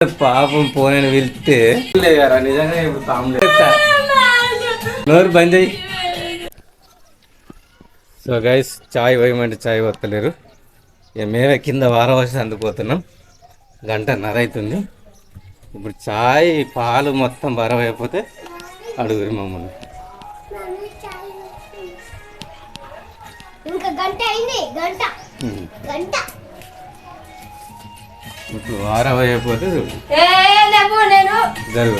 పాపం పోనని వెళ్తే నిజంగా ఇప్పుడు తాము నోరు బంద్ అయ్యి సో గైస్ చాయ్ పోయమంటే చాయ్ వస్తలేరు ఇక మేమే కింద వారం వచ్చి అందుకుపోతున్నాం గంటన్నర అవుతుంది ఇప్పుడు చాయ్ పాలు మొత్తం బరవ అయిపోతే అడుగురు మమ్మల్ని. ఇంకా గంట అయింది గంట. ఉమ్. గంట. ఇప్పుడు వారం అయిపోతే నేను. జరుగు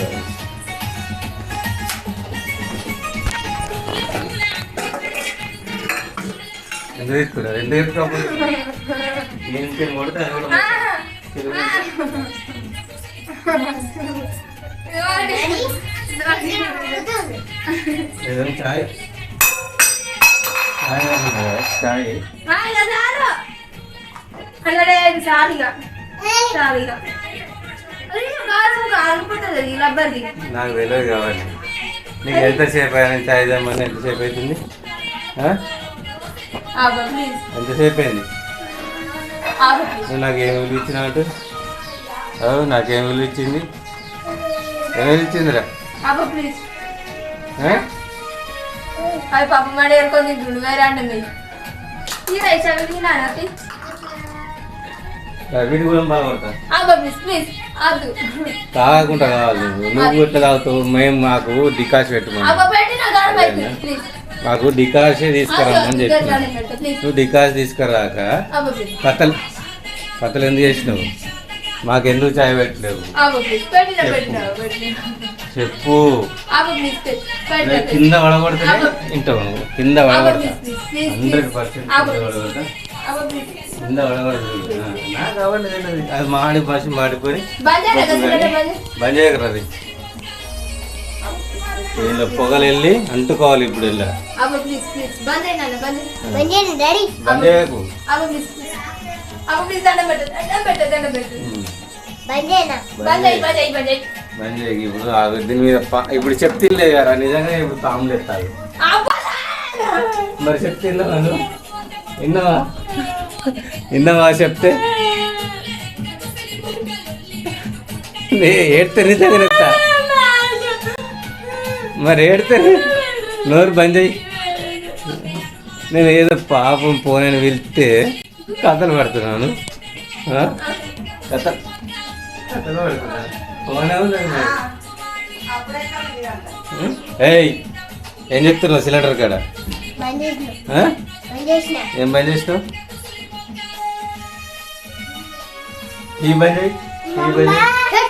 కొడితే అది కూడా ఏదైనా చాయ్? చాయ్ ఏమన్నా చాయ్? చాలిగా చాలిగా అనుకుంటుంది లబ్బర్ది. నాకు తెలియదు కావాలి. నీకు ఎంతసేపు అయినా చాయ్ తెమ్మని ఎంతసేపు అవుతుంది? ఆ? ఆబా ప్లీజ్ ఎంతసేపు అయింది? నువ్వు నాకు ఏం విలువ ఇచ్చినట్టు అవు నాకేం విలువ ఇచ్చింది? ఏం విలువ ఇచ్చిందిరా? అవి పాప మడి ఏరుకొని తింటుండు వేరే అంటే మీరు ఈ రైస్ అవి ఆ, వీడి కూడా బాగుంటా. ప్లీజ్ తాగకుండా కావాలి నువ్వు. ఎట్లా తాగుతావు? మేము మాకు డికాష్ పెట్టమని. ఆబా పెట్టి నా గాడ అయిపోయింది ప్లీజ్ మాకు డికాషే తీసుకురమ్మని చెప్పి నువ్వు డికాష్ తీసుకురాక కథలు కథలు ఎందుకు చేసినావు? మాకెందుకు చాయ్ పెట్టలేవు? చెప్పు. కింద పడగొడితే ఇంటావు నువ్వు. కింద పడగొడతా. హండ్రెడ్ పర్సెంట్ కింద అది మాడి భాష మాడిపోయి చేయకరా అది. వీళ్ళ పొగలు వెళ్ళి అంటుకోవాలి ఇప్పుడు వెళ్ళా బంద్ చేయకు ఇప్పుడు ఆ దీని మీద ఇప్పుడు చెప్తిలే కదా నిజంగా ఇప్పుడు తాములు ఎత్తాలి మరి చెప్తే విన్నావా? విన్నావా చెప్తే? ఏడితే నిజంగా మరి ఏడితే? నోరు బంద్ అయ్యి నేను ఏదో పాపం పోనని వెళ్తే కథలు పడుతున్నాను? కథ. కథలు పడుతున్నాను పోనే? ఏయ్ ఏం చెప్తున్నావు సిలిండర్ కాడ? ఏం బంద్ చేసినావు? ఈ బంద్ చేయి ఈ బంద్ చేయి